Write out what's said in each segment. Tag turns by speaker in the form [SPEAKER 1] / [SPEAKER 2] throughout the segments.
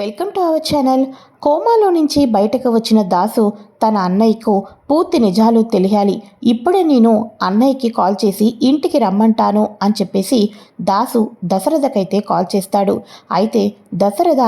[SPEAKER 1] Welcome to our channel. కోమాలో నుంచి బయటకు వచ్చిన దాసు తన అన్నయ్యకు పూర్తి నిజాలు తెలియాలి. ఇప్పుడే నేను అన్నయ్యకి కాల్ చేసి ఇంటికి రమ్మంటాను అని చెప్పేసి దాసు దశరథకైతే కాల్ చేస్తాడు. అయితే దశరథ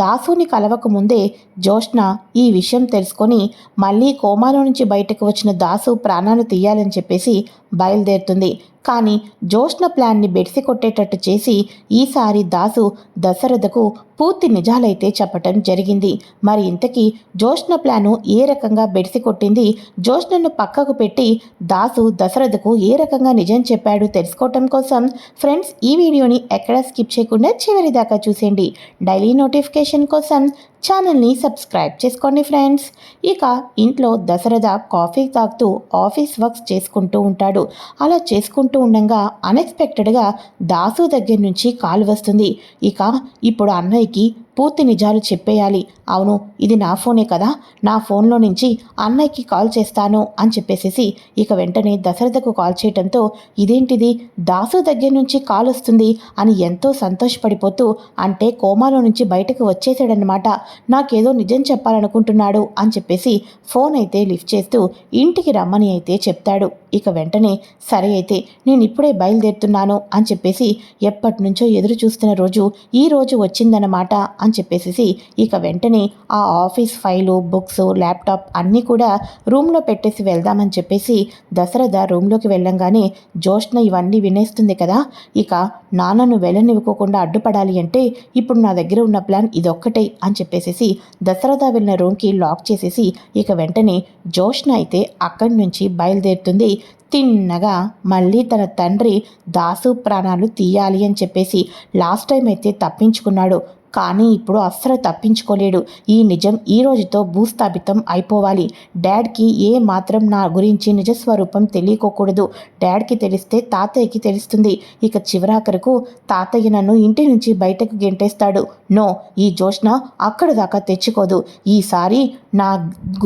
[SPEAKER 1] దాసుని కలవక ముందే జోష్న ఈ విషయం తెలుసుకొని మళ్ళీ కోమాలో నుంచి బయటకు వచ్చిన దాసు ప్రాణాలు తీయాలని చెప్పేసి బయలుదేరుతుంది. కానీ జోష్న ప్లాన్ని బెడిసి కొట్టేటట్టు చేసి ఈసారి దాసు దశరథకు పూర్తి నిజాలైతే చెప్పటం జరిగింది. మరి ఇంతకీ జోష్న ప్లాను ఏ రకంగా బెడిసి కొట్టింది. జోష్నను పక్కకు పెట్టి దాసు దశరథకు ఏ రకంగా నిజం చెప్పాడు తెలుసుకోవటం కోసం? ఫ్రెండ్స్ ఈ వీడియోని ఎక్కడా స్కిప్ చేయకుండా చివరి దాకా చూసేయండి. డైలీ నోటిఫికేషన్ కోసం ఛానల్ని సబ్స్క్రైబ్ చేసుకోండి ఫ్రెండ్స్. ఇక ఇంట్లో దశరథ కాఫీ తాగుతూ ఆఫీస్ వర్క్స్ చేసుకుంటూ ఉంటాడు. అలా చేసుకుంటూ ఉండగా అన్ఎక్స్పెక్టెడ్గా దాసు దగ్గర నుంచి కాల్ వస్తుంది. ఇక ఇప్పుడు అన్నయ్యకి పూర్తి నిజాలు చెప్పేయాలి. అవును ఇది నా ఫోనే కదా. నా ఫోన్లో నుంచి అన్నయ్యకి కాల్ చేస్తాను అని చెప్పేసేసి ఇక వెంటనే దశరథకు కాల్ చేయడంతో ఇదేంటిది? దాసు దగ్గర నుంచి కాల్ వస్తుంది అని ఎంతో సంతోషపడిపోతూ అంటే కోమాలో నుంచి బయటకు వచ్చేసాడనమాట నాకేదో నిజం చెప్పాలనుకుంటున్నాడు అని చెప్పేసి ఫోన్ అయితే లిఫ్ట్ చేస్తూ ఇంటికి రమ్మని అయితే చెప్తాడు. ఇక వెంటనే సరే అయితే నేను ఇప్పుడే బయలుదేరుతున్నాను అని చెప్పేసి ఎప్పటి నుంచో ఎదురు చూస్తున్న రోజు ఈ రోజు వచ్చిందన్నమాట. అని చెప్పేసి ఇక వెంటనే ఆ ఆఫీస్ ఫైలు బుక్స్ ల్యాప్టాప్ అన్నీ కూడా రూమ్లో పెట్టేసి వెళ్దామని చెప్పేసి దశరథ రూమ్లోకి వెళ్ళంగానే జోష్న ఇవన్నీ వినేస్తుంది కదా ఇక నాన్నను వెళ్ళనివ్వకోకుండా అడ్డుపడాలి అంటే ఇప్పుడు నా దగ్గర ఉన్న ప్లాన్ ఇదొక్కటే అని చెప్పేసి దశరథ వెళ్ళిన రూమ్కి లాక్ చేసేసి ఇక వెంటనే జోష్న అయితే అక్కడి నుంచి బయలుదేరుతుంది. తిన్నగా మళ్ళీ తన తండ్రి దాసు ప్రాణాలు తీయాలి అని చెప్పేసి లాస్ట్ టైం అయితే తప్పించుకున్నాడు. కానీ ఇప్పుడు అస్సలు తప్పించుకోలేడు. ఈ నిజం ఈ రోజుతో భూస్థాపితం అయిపోవాలి. డాడ్కి ఏ మాత్రం నా గురించి నిజస్వరూపం తెలియకోకూడదు. డాడ్కి తెలిస్తే తాతయ్యకి తెలుస్తుంది. ఇక చివరాఖరకు తాతయ్య నన్ను ఇంటి నుంచి బయటకు గెంటేస్తాడు. నో ఈ జోష్న అక్కడ దాకా తెచ్చుకోదు. ఈసారి నా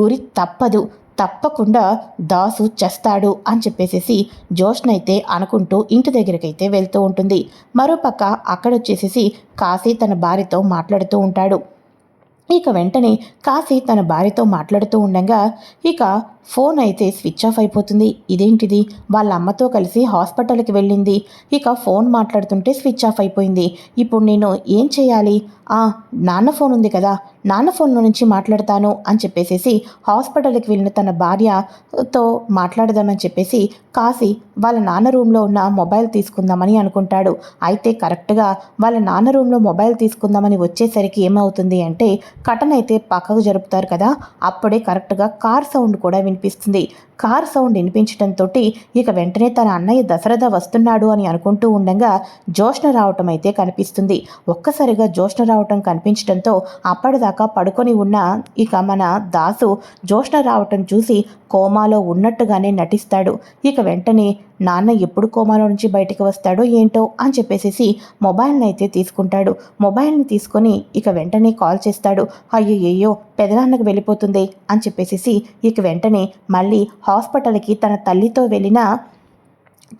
[SPEAKER 1] గురి తప్పదు. తప్పకుండా దాసు చేస్తాడు అని చెప్పేసేసి జోష్నైతే అనుకుంటూ ఇంటి దగ్గరికైతే వెళ్తూ ఉంటుంది. మరోపక్క అక్కడొచ్చేసేసి కాశీ తన భార్యతో మాట్లాడుతూ ఉంటాడు. ఇక వెంటనే కాశీ తన భార్యతో మాట్లాడుతూ ఉండగా ఇక ఫోన్ అయితే స్విచ్ ఆఫ్ అయిపోతుంది. ఇదేంటిది? వాళ్ళ అమ్మతో కలిసి హాస్పిటల్కి వెళ్ళింది. ఇక ఫోన్ మాట్లాడుతుంటే స్విచ్ ఆఫ్ అయిపోయింది. ఇప్పుడు నేను ఏం చేయాలి? ఆ నాన్న ఫోన్ ఉంది కదా నాన్న ఫోన్లో నుంచి మాట్లాడతాను అని చెప్పేసేసి హాస్పిటల్కి వెళ్ళిన తన భార్యతో మాట్లాడదామని చెప్పేసి కాశీ వాళ్ళ నాన్న రూమ్లో ఉన్న మొబైల్ తీసుకుందామని అనుకుంటాడు. అయితే కరెక్ట్గా వాళ్ళ నాన్న రూమ్లో మొబైల్ తీసుకుందామని వచ్చేసరికి ఏమవుతుంది అంటే కటన్ అయితే పక్కకు జరుపుతారు కదా అప్పుడే కరెక్ట్గా కార్ సౌండ్ కూడా వినిపిస్తుంది. కార్ సౌండ్ వినిపించడంతో ఇక వెంటనే తన అన్నయ్య దశరథ వస్తున్నాడు అని అనుకుంటూ ఉండగా జోష్ణ రావటం అయితే కనిపిస్తుంది. ఒక్కసారిగా జోష్ణ రావటం కనిపించడంతో అప్పటిదాకా పడుకొని ఉన్న ఇక మన దాసు జోష్ణ రావటం చూసి కోమాలో ఉన్నట్టుగానే నటిస్తాడు. ఇక వెంటనే నాన్న ఎప్పుడు కోమాలో నుంచి బయటికి వస్తాడో ఏంటో అని చెప్పేసేసి మొబైల్ని అయితే తీసుకుంటాడు. మొబైల్ని తీసుకొని ఇక వెంటనే కాల్ చేస్తాడు. అయ్యయ్యో పెదనాన్నకు వెళ్ళిపోతుంది అని చెప్పేసేసి ఇక వెంటనే మళ్ళీ హాస్పిటల్కి తన తల్లితో వెళ్ళిన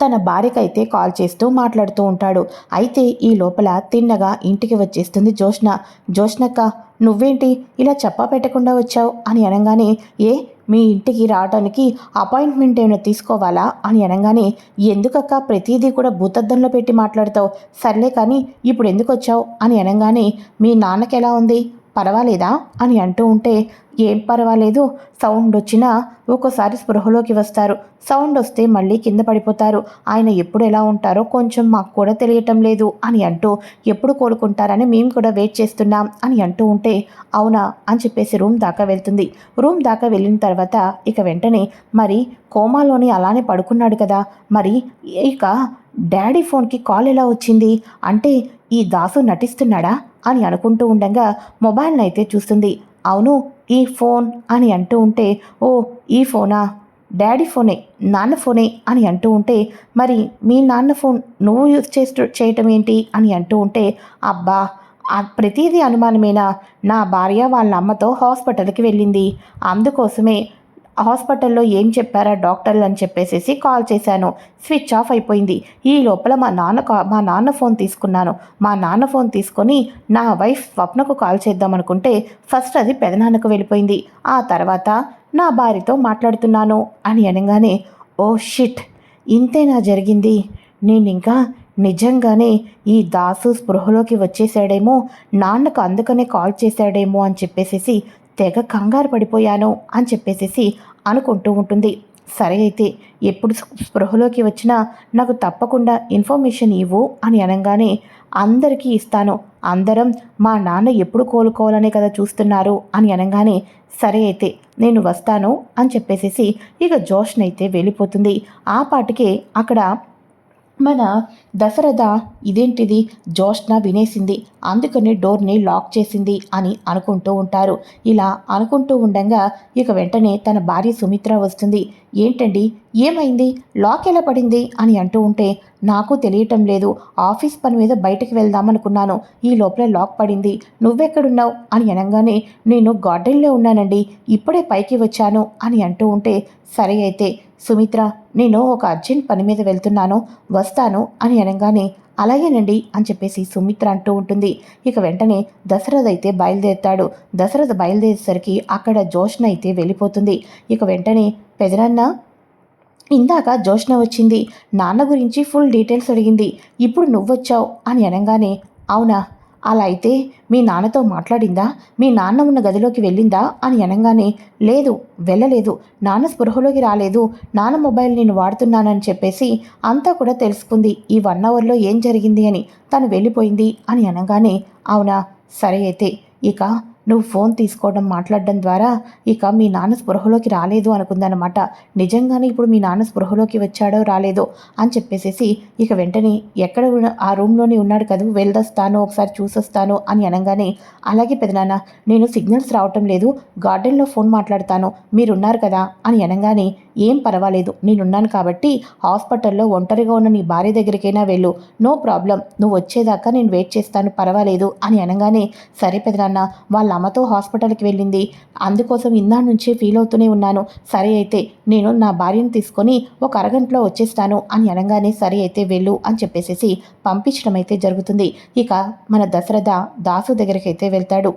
[SPEAKER 1] తన భార్యకైతే కాల్ చేస్తూ మాట్లాడుతూ ఉంటాడు. అయితే ఈ లోపల తిన్నగా ఇంటికి వచ్చేస్తుంది జోష్న జోష్నక్క నువ్వేంటి ఇలా చెప్పా పెట్టకుండా వచ్చావు అని అనగానే ఏ మీ ఇంటికి రావడానికి అపాయింట్మెంట్ ఏమైనా తీసుకోవాలా అని అనగానే ఎందుకక్క? ప్రతిదీ కూడా భూతద్దంలో పెట్టి మాట్లాడతావు. సర్లే కానీ ఇప్పుడు ఎందుకు వచ్చావు అని అనగానే మీ నాన్నకి ఎలా ఉంది? పర్వాలేదా? అని అంటూ ఉంటే ఏం పర్వాలేదు. సౌండ్ వచ్చినా ఒక్కోసారి స్పృహలోకి వస్తారు. సౌండ్ వస్తే మళ్ళీ కింద పడిపోతారు. ఆయన ఎప్పుడు ఎలా ఉంటారో కొంచెం మాకు కూడా తెలియటం లేదు అని అంటూ ఎప్పుడు కోలుకుంటారని మేము కూడా వెయిట్ చేస్తున్నాం అని అంటూ ఉంటే అవునా అని చెప్పేసి రూమ్ దాకా వెళ్తుంది. రూమ్ దాకా వెళ్ళిన తర్వాత ఇక వెంటనే మరి కోమాలోని అలానే పడుకున్నాడు కదా మరి ఇక డాడీ ఫోన్కి కాల్ ఎలా వచ్చింది? అంటే ఈ దాసు నటిస్తున్నాడా? అని అనుకుంటూ ఉండగా మొబైల్ని అయితే చూస్తుంది. అవును ఈ ఫోన్ అని అంటూ ఉంటే ఓ ఈ ఫోనా? డాడీ ఫోనే నాన్న ఫోనే అని అంటూ ఉంటే మరి మీ నాన్న ఫోన్ నువ్వు యూజ్ చేస్తూ చేయటం ఏంటి అని అంటూ ఉంటే అబ్బా ప్రతిదీ అనుమానమేనా? నా భార్య వాళ్ళ అమ్మతో హాస్పిటల్కి వెళ్ళింది. అందుకోసమే హాస్పిటల్లో ఏం చెప్పారా డాక్టర్లు అని చెప్పేసేసి కాల్ చేశాను. స్విచ్ ఆఫ్ అయిపోయింది. ఈ లోపల మా నాన్న కా మా నాన్న ఫోన్ తీసుకున్నాను. మా నాన్న ఫోన్ తీసుకొని నా వైఫ్ స్వప్నకు కాల్ చేద్దాం అనుకుంటే ఫస్ట్ అది పెదనాన్నకు వెళ్ళిపోయింది. ఆ తర్వాత నా భార్యతో మాట్లాడుతున్నాను అని అనగానే ఓ షిట్! ఇంతేనా జరిగింది? నేను ఇంకా నిజంగానే ఈ దాసు స్పృహలోకి వచ్చేసాడేమో నాన్నకు అందుకనే కాల్ చేశాడేమో అని చెప్పేసేసి తెగ కంగారు పడిపోయాను అని చెప్పేసేసి అనుకుంటూ ఉంటుంది. సరే అయితే ఎప్పుడు స్పృహలోకి వచ్చినా నాకు తప్పకుండా ఇన్ఫర్మేషన్ ఇవ్వు అని అనగానే అందరికీ ఇస్తాను. అందరం మా నాన్న ఎప్పుడు కోలుకోవాలనే కదా చూస్తున్నారు అని అనగానే సరే అయితే నేను వస్తాను అని చెప్పేసేసి ఇక జోష్నైతే వెళ్ళిపోతుంది. ఆ పాటికే అక్కడ మన దశరథ ఇదేంటిది? జోష్న వినేసింది. అందుకని డోర్ని లాక్ చేసింది అని అనుకుంటూ ఉంటారు. ఇలా అనుకుంటూ ఉండగా ఇక వెంటనే తన భార్య సుమిత్ర వస్తుంది. ఏంటండి? ఏమైంది? లాక్ ఎలా పడింది? అని అంటూ ఉంటే నాకు తెలియటం లేదు. ఆఫీస్ పని మీద బయటకు వెళ్దామనుకున్నాను. ఈ లోపల లాక్ పడింది. నువ్వెక్కడున్నావు? అని అనగానే నేను గార్డెన్లో ఉన్నానండి. ఇప్పుడే పైకి వచ్చాను అని అంటూ ఉంటే సరే అయితే. సుమిత్ర నేను ఒక అర్జెంట్ పని మీద వెళ్తున్నాను. వస్తాను అని అనగానే అలాగేనండి అని చెప్పేసి సుమిత్ర అంటూ ఉంటుంది. ఇక వెంటనే దశరథ అయితే బయలుదేరుతాడు. దశరథ బయలుదేరేసరికి అక్కడ జోష్న అయితే వెళ్ళిపోతుంది. ఇక వెంటనే పెదనాన్న ఇందాక జోష్న వచ్చింది. నాన్న గురించి ఫుల్ డీటెయిల్స్ అడిగింది. ఇప్పుడు నువ్వొచ్చావు అని అనగానే అవునా? అలా అయితే మీ నాన్నతో మాట్లాడిందా? మీ నాన్న ఉన్న గదిలోకి వెళ్ళిందా? అని అనగానే లేదు వెళ్ళలేదు. నాన్న స్పృహలోకి రాలేదు. నాన్న మొబైల్ నేను వాడుతున్నానని చెప్పేసి అంతా కూడా తెలుసుకుంది. ఈ వన్ అవర్లో ఏం జరిగింది అని తను వెళ్ళిపోయింది అని అనగానే అవునా? సరే అయితే ఇక నువ్వు ఫోన్ తీసుకోవడం మాట్లాడడం ద్వారా ఇక మీ నాన్న స్పృహలోకి రాలేదు అనుకుందనమాట. నిజంగానే ఇప్పుడు మీ నాన్న స్పృహలోకి వచ్చాడో రాలేదో అని చెప్పేసేసి ఇక వెంటనే ఎక్కడ ఆ రూమ్లోనే ఉన్నాడు కదా వెళ్ళొస్తాను ఒకసారి చూసొస్తాను అని అనగానే అలాగే పెదనాన్న నేను సిగ్నల్స్ రావటం లేదు గార్డెన్లో ఫోన్ మాట్లాడతాను మీరున్నారు కదా అని అనగానే ఏం పర్వాలేదు నేనున్నాను కాబట్టి హాస్పిటల్లో ఒంటరిగా ఉన్న నీ భార్య దగ్గరికైనా వెళ్ళు నో ప్రాబ్లం నువ్వు వచ్చేదాకా నేను వెయిట్ చేస్తాను పర్వాలేదు అని అనగానే సరే పెదనాన్న వాళ్ళ అమ్మతో హాస్పిటల్కి వెళ్ళింది. అందుకోసం ఇందా నుంచే ఫీల్ అవుతూనే ఉన్నాను. సరే అయితే నేను నా భార్యను తీసుకొని ఒక అరగంటలో వచ్చేస్తాను అని అనగానే సరే అయితే వెళ్ళు అని చెప్పేసేసి పంపించడం అయితే జరుగుతుంది. ఇక మన దశరథ దాసు దగ్గరికి అయితే వెళ్తాడు.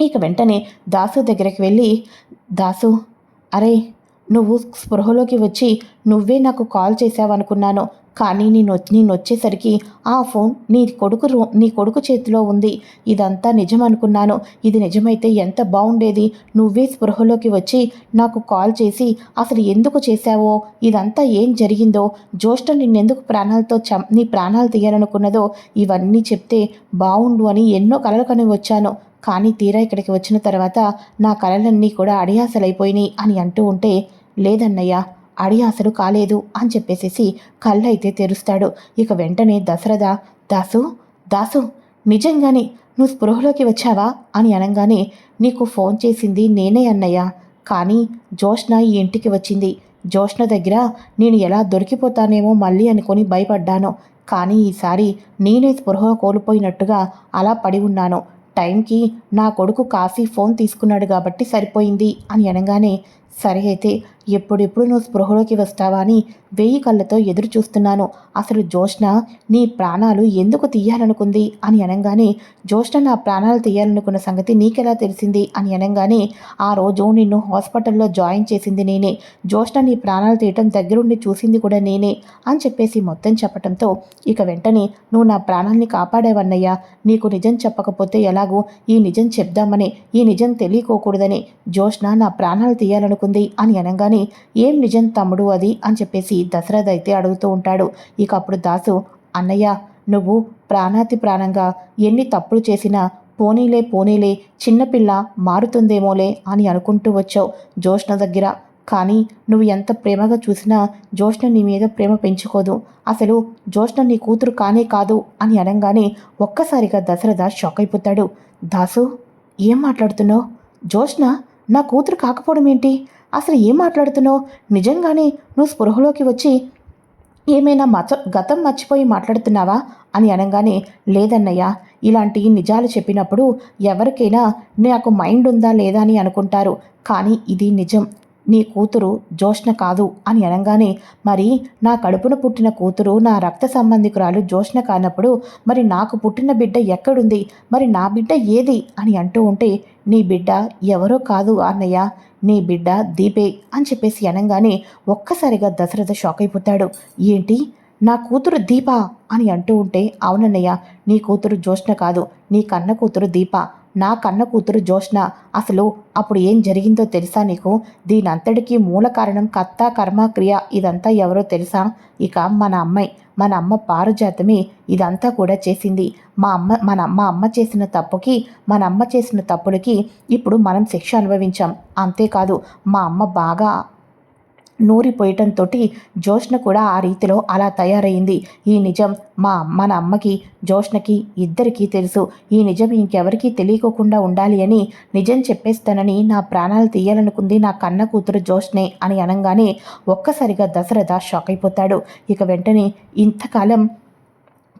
[SPEAKER 1] ఇక వెంటనే దాసు దగ్గరికి వెళ్ళి దాసు అరే నువ్వు స్పృహలోకి వచ్చి నువ్వే నాకు కాల్ చేసావనుకున్నాను కానీ నేను నేను వచ్చేసరికి ఆ ఫోన్ నీ కొడుకు నీ కొడుకు చేతిలో ఉంది. ఇదంతా నిజం అనుకున్నాను. ఇది నిజమైతే ఎంత బాగుండేది నువ్వే స్పృహలోకి వచ్చి నాకు కాల్ చేసి అసలు ఎందుకు చేశావో? ఇదంతా ఏం జరిగిందో? జ్యోష్ఠ నిన్నెందుకు ప్రాణాలతో చం నీ ప్రాణాలు తీయాలనుకున్నదో? ఇవన్నీ చెప్తే బాగుండు అని ఎన్నో కలలు కని వచ్చాను. కానీ తీరా ఇక్కడికి వచ్చిన తర్వాత నా కలలన్నీ కూడా అడియాసలైపోయినాయి అని అంటూ ఉంటే లేదన్నయ్యా అడి అసలు కాలేదు అని చెప్పేసేసి కళ్ళైతే తెరుస్తాడు. ఇక వెంటనే దశరథ దాసు దాసు నిజంగానే నువ్వు స్పృహలోకి వచ్చావా? అని అనగానే నీకు ఫోన్ చేసింది నేనే అన్నయ్య. కానీ జోష్న ఈ ఇంటికి వచ్చింది. జోష్న దగ్గర నేను ఎలా దొరికిపోతానేమో మళ్ళీ అనుకొని భయపడ్డాను. కానీ ఈసారి నేనే స్పృహ కోల్పోయినట్టుగా అలా పడి ఉన్నాను. టైంకి నా కొడుకు కాఫీ ఫోన్ తీసుకున్నాడు కాబట్టి సరిపోయింది అని అనగానే సరే అయితే ఎప్పుడెప్పుడు నువ్వు స్పృహలోకి వస్తావా అని వెయ్యి కళ్ళతో ఎదురు చూస్తున్నాను అసలు జోష్న నీ ప్రాణాలు ఎందుకు తీయాలనుకుంది? అని అనగానే జోష్ణ నా ప్రాణాలు తీయాలనుకున్న సంగతి నీకెలా తెలిసింది? అని అనగానే ఆ రోజు నిన్ను హాస్పిటల్లో జాయిన్ చేసింది నేనే. జోష్ణ నీ ప్రాణాలు తీయటం దగ్గరుండి చూసింది కూడా నేనే అని చెప్పేసి మొత్తం చెప్పడంతో ఇక వెంటనే నువ్వు నా ప్రాణాల్ని కాపాడేవన్నయ్యా. నీకు నిజం చెప్పకపోతే ఎలాగో ఈ నిజం చెప్దామని ఈ నిజం తెలియకోకూడదని జోష్ణ నా ప్రాణాలు తీయాలను పడుకుంది అని అనగానే ఏం నిజం తమ్ముడు అది? అని చెప్పేసి దశరథ అయితే అడుగుతూ ఉంటాడు. ఇక అప్పుడు దాసు అన్నయ్య నువ్వు ప్రాణాతి ప్రాణంగా ఎన్ని తప్పులు చేసినా పోనీలే పోనీలే చిన్నపిల్ల మారుతుందేమోలే అని అనుకుంటూ వచ్చావు జోష్ణ దగ్గర. కానీ నువ్వు ఎంత ప్రేమగా చూసినా జోష్ణ నీ మీద ప్రేమ పెంచుకోదు. అసలు జోష్ణ నీ కూతురు కానే కాదు అని అనగానే ఒక్కసారిగా దశరథ షాక్ అయిపోతాడు. దాసు ఏం మాట్లాడుతున్నావు? జోష్ణ నా కూతురు కాకపోవడం ఏంటి? అసలు ఏం మాట్లాడుతున్నావు? నిజంగానే నువ్వు స్పృహలోకి వచ్చి ఏమైనా మత గతం మర్చిపోయి మాట్లాడుతున్నావా? అని అనగానే లేదన్నయ్య ఇలాంటి నిజాలు చెప్పినప్పుడు ఎవరికైనా నాకు మైండ్ ఉందా లేదా అని అనుకుంటారు. కానీ ఇది నిజం. నీ కూతురు జోష్ణ కాదు అని అనగానే మరి నా కడుపున పుట్టిన కూతురు నా రక్త సంబంధికురాలు జోష్ణ కానప్పుడు మరి నాకు పుట్టిన బిడ్డ ఎక్కడుంది? మరి నా బిడ్డ ఏది? అని అంటూ ఉంటే నీ బిడ్డ ఎవరో కాదు అన్నయ్య. నీ బిడ్డ దీపే అని చెప్పేసి అనగానే ఒక్కసారిగా దశరథ షాక్ అయిపోతాడు ఏంటి? నా కూతురు దీప? అని అంటూ ఉంటే అవునన్నయ్య నీ కూతురు జోష్ణ కాదు. నీ కన్న కూతురు దీప. నా కన్న కూతురు జోష్న అసలు అప్పుడు ఏం జరిగిందో తెలుసా నీకు? దీనంతటికీ మూల కారణం కర్త కర్మ క్రియ ఇదంతా ఎవరో తెలుసా? ఇక మన అమ్మాయి మన అమ్మ పారుజాతమే ఇదంతా కూడా చేసింది. మా అమ్మ మన మా అమ్మ చేసిన తప్పుకి మన అమ్మ చేసిన తప్పులకి ఇప్పుడు మనం శిక్ష అనుభవించాం. అంతేకాదు మా అమ్మ బాగా నూరిపోయటంతో జోష్న కూడా ఆ రీతిలో అలా తయారైంది ఈ నిజం మా మన అమ్మకి జోష్నకి ఇద్దరికీ తెలుసు. ఈ నిజం ఇంకెవరికీ తెలియకోకుండా ఉండాలి అని నిజం చెప్పేస్తానని నా ప్రాణాలు తీయాలనుకుంది నా కన్న కూతురు జోష్నే అని అనగానే ఒక్కసారిగా దశరథ షాక్ అయిపోతాడు ఇక వెంటనే ఇంతకాలం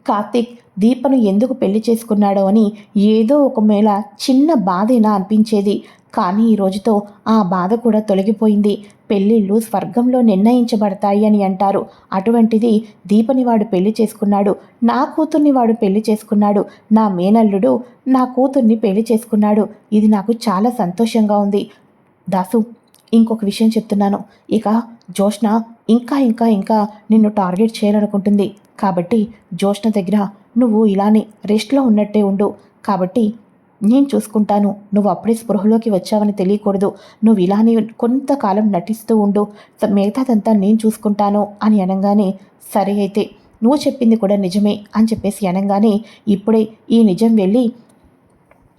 [SPEAKER 1] కార్తీక్ దీపను ఎందుకు పెళ్ళి చేసుకున్నాడో అని ఏదో ఒక మేళ చిన్న బాధైనా అనిపించేది. కానీ ఈ రోజుతో ఆ బాధ కూడా తొలగిపోయింది. పెళ్ళిళ్ళు స్వర్గంలో నిర్ణయించబడతాయి అని అంటారు. అటువంటిది దీపని వాడు పెళ్ళి చేసుకున్నాడు. నా కూతుర్ని వాడు పెళ్ళి చేసుకున్నాడు. నా మేనల్లుడు నా కూతుర్ని పెళ్ళి చేసుకున్నాడు. ఇది నాకు చాలా సంతోషంగా ఉంది. దాసు ఇంకొక విషయం చెప్తున్నాను. ఇక జోష్న ఇంకా ఇంకా ఇంకా నిన్ను టార్గెట్ చేయాలనుకుంటుంది. కాబట్టి జోష్న దగ్గర నువ్వు ఇలానే రెస్ట్లో ఉన్నట్టే ఉండు. కాబట్టి నేను చూసుకుంటాను. నువ్వు అప్పుడే స్పృహలోకి వచ్చావని తెలియకూడదు. నువ్వు ఇలానే కొంతకాలం నటిస్తూ ఉండు. మిగతాదంతా నేను చూసుకుంటాను అని అనగానే సరే అయితే నువ్వు చెప్పింది కూడా నిజమే అని చెప్పేసి అనగానే ఇప్పుడే ఈ నిజం వెళ్ళి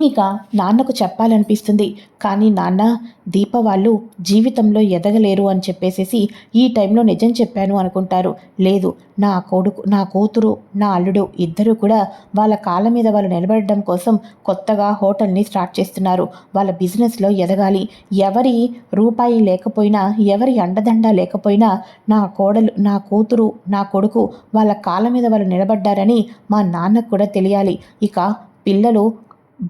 [SPEAKER 1] ఇక నాన్నకు చెప్పాలనిపిస్తుంది. కానీ నాన్న దీప వాళ్ళు జీవితంలో ఎదగలేరు అని చెప్పేసేసి ఈ టైంలో నిజం చెప్పాను అనుకుంటారు. లేదు నా కొడుకు నా కూతురు నా అల్లుడు ఇద్దరూ కూడా వాళ్ళ కాళ్ళ మీద వాళ్ళు నిలబడడం కోసం కొత్తగా హోటల్ని స్టార్ట్ చేస్తున్నారు. వాళ్ళ బిజినెస్లో ఎదగాలి. ఎవరి రూపాయి లేకపోయినా ఎవరి అండదండ లేకపోయినా నా కోడలు నా కూతురు నా కొడుకు వాళ్ళ కాళ్ళ మీద వాళ్ళు నిలబడ్డారని మా నాన్నకు కూడా తెలియాలి. ఇక పిల్లలు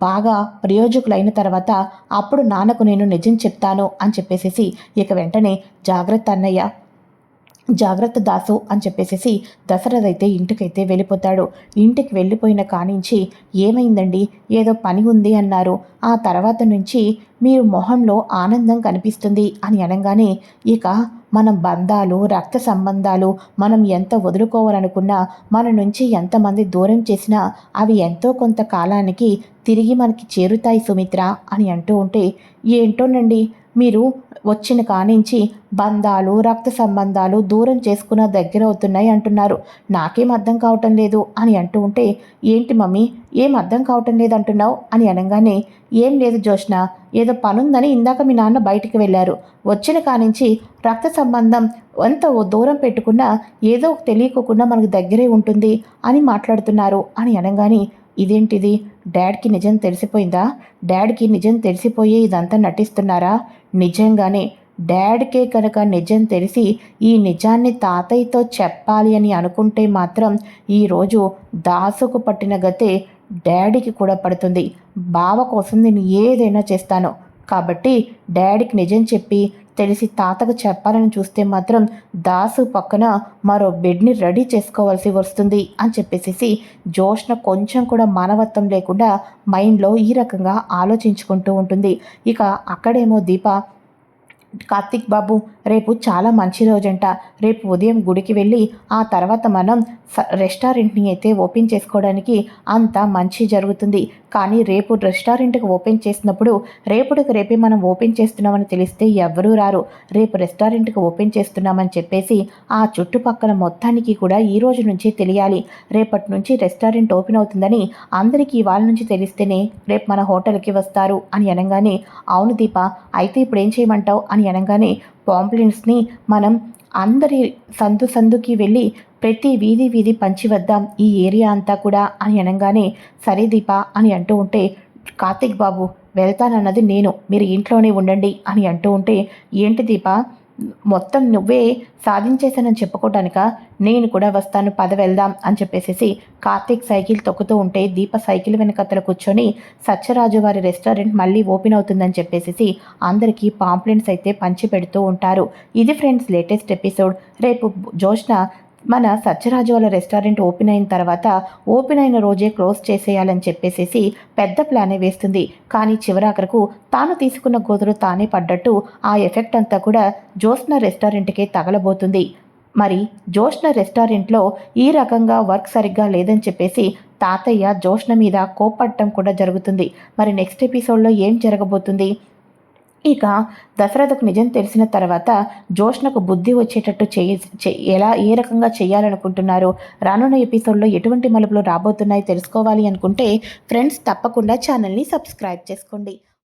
[SPEAKER 1] బాగా ప్రయోజకులైన తర్వాత అప్పుడు నాన్నకు నేను నిజం చెప్తాను అని చెప్పేసేసి ఇక వెంటనే జాగ్రత్త అన్నయ్య జాగ్రత్త దాసు అని చెప్పేసేసి దశరథ అయితే ఇంటికైతే వెళ్ళిపోతాడు. ఇంటికి వెళ్ళిపోయిన కానించి ఏమైందండి? ఏదో పని ఉంది అన్నారు. ఆ తర్వాత నుంచి మీరు మొహంలో ఆనందం కనిపిస్తుంది అని అనగానే ఇక మనం బంధాలు రక్త సంబంధాలు మనం ఎంత వదులుకోవాలనుకున్నా మన నుంచి ఎంతమంది దూరం చేసినా అవి ఎంతో కొంత కాలానికి తిరిగి మనకి చేరుతాయి సుమిత్ర అని అంటూ ఉంటే ఏంటోనండి? మీరు వచ్చిన కానించి బంధాలు రక్త సంబంధాలు దూరం చేసుకున్న దగ్గర అవుతున్నాయి అంటున్నారు. నాకేం అర్థం కావటం లేదు అని అంటూ ఉంటే ఏంటి మమ్మీ ఏం అర్థం కావటం లేదు అంటున్నావు అని అనగానే ఏం లేదు జోష్న ఏదో పనుందని ఇందాక మీ నాన్న బయటికి వెళ్ళారు. వచ్చిన కానించి రక్త సంబంధం ఎంత దూరం పెట్టుకున్నా ఏదో తెలియకోకుండా మనకు దగ్గరే ఉంటుంది అని మాట్లాడుతున్నారు అని అనగానే ఇదేంటిది? డాడ్కి నిజం తెలిసిపోయిందా? డాడ్కి నిజం తెలిసిపోయి ఇదంతా నటిస్తున్నారా? నిజంగానే. డాడ్కే కనుక నిజం తెలిసి ఈ నిజాన్ని తాతయ్యతో చెప్పాలి అని అనుకుంటే మాత్రం ఈరోజు దాసుకు పట్టిన గతే డాడీకి కూడా పడుతుంది. బావ కోసం నేను ఏదైనా చేస్తాను. కాబట్టి డాడీకి నిజం చెప్పి తెలిసి తాతకు చెప్పాలని చూస్తే మాత్రం దాసు పక్కన మరో బెడ్ని రెడీ చేసుకోవాల్సి వస్తుంది అని చెప్పేసి జోష్న కొంచెం కూడా మానవత్వం లేకుండా మైండ్లో ఈ రకంగా ఆలోచించుకుంటూ ఉంటుంది. ఇక అక్కడేమో దీప కార్తిక్ బాబు రేపు చాలా మంచి రోజంట. రేపు ఉదయం గుడికి వెళ్ళి ఆ తర్వాత మనం రెస్టారెంట్ని అయితే ఓపెన్ చేసుకోవడానికి అంత మంచి జరుగుతుంది. కానీ రేపు రెస్టారెంట్కి ఓపెన్ చేసినప్పుడు రేపుడికి రేపే మనం ఓపెన్ చేస్తున్నామని తెలిస్తే ఎవ్వరూ రారు. రేపు రెస్టారెంట్కి ఓపెన్ చేస్తున్నామని చెప్పేసి ఆ చుట్టుపక్కల మొత్తానికి కూడా ఈ రోజు నుంచి తెలియాలి. రేపటి నుంచి రెస్టారెంట్ ఓపెన్ అవుతుందని అందరికీ వాళ్ళ నుంచి తెలిస్తేనే రేపు మన హోటల్కి వస్తారు అని అనగానే అవును దీప అయితే ఇప్పుడు ఏం చేయమంటావు? అని అనగానే పాంప్లెంట్స్ని మనం అందరి సందు సందుకి వెళ్ళి ప్రతి వీధి వీధి పంచి వద్దాం ఈ ఏరియా అంతా కూడా అని అనగానే సరే దీప అని అంటూ ఉంటే కార్తిక్ బాబు వెళ్తానన్నది నేను మీరు ఇంట్లోనే ఉండండి అని అంటూ ఉంటే ఏంటి దీప? మొత్తం నువ్వే సాధించేశానని చెప్పుకోవటానిక నేను కూడా వస్తాను పద వెళ్దాం అని చెప్పేసేసి కార్తీక్ సైకిల్ తొక్కుతూ ఉంటే దీప సైకిల్ వెనకత్తల కూర్చొని సత్యరాజు వారి రెస్టారెంట్ మళ్ళీ ఓపెన్ అవుతుందని చెప్పేసి అందరికీ పాంప్లెంట్స్ అయితే పంచి పెడుతూ ఉంటారు. ఇది ఫ్రెండ్స్ లేటెస్ట్ ఎపిసోడ్. రేపు జోష్న మన సత్యరాజు వాళ్ళ రెస్టారెంట్ ఓపెన్ అయిన తర్వాత ఓపెన్ అయిన రోజే క్లోజ్ చేసేయాలని చెప్పేసేసి పెద్ద ప్లానే వేస్తుంది. కానీ చివరాఖరకు తాను తీసుకున్న గోతులు తానే పడ్డట్టు ఆ ఎఫెక్ట్ అంతా కూడా జోస్న రెస్టారెంట్కే తగలబోతుంది. మరి జోష్న రెస్టారెంట్లో ఈ రకంగా వర్క్ సరిగ్గా లేదని చెప్పేసి తాతయ్య జోష్న మీద కోపడటం కూడా జరుగుతుంది. మరి నెక్స్ట్ ఎపిసోడ్లో ఏం జరగబోతుంది? ఇక దశరథకు నిజం తెలిసిన తర్వాత జోష్నకు బుద్ధి వచ్చేటట్టు చేయి ఎలా ఏ రకంగా చేయాలనుకుంటున్నారో రానున్న ఎపిసోడ్లో ఎటువంటి మలుపులు రాబోతున్నాయి తెలుసుకోవాలి అనుకుంటే ఫ్రెండ్స్ తప్పకుండా ఛానల్ని సబ్స్క్రైబ్ చేసుకోండి.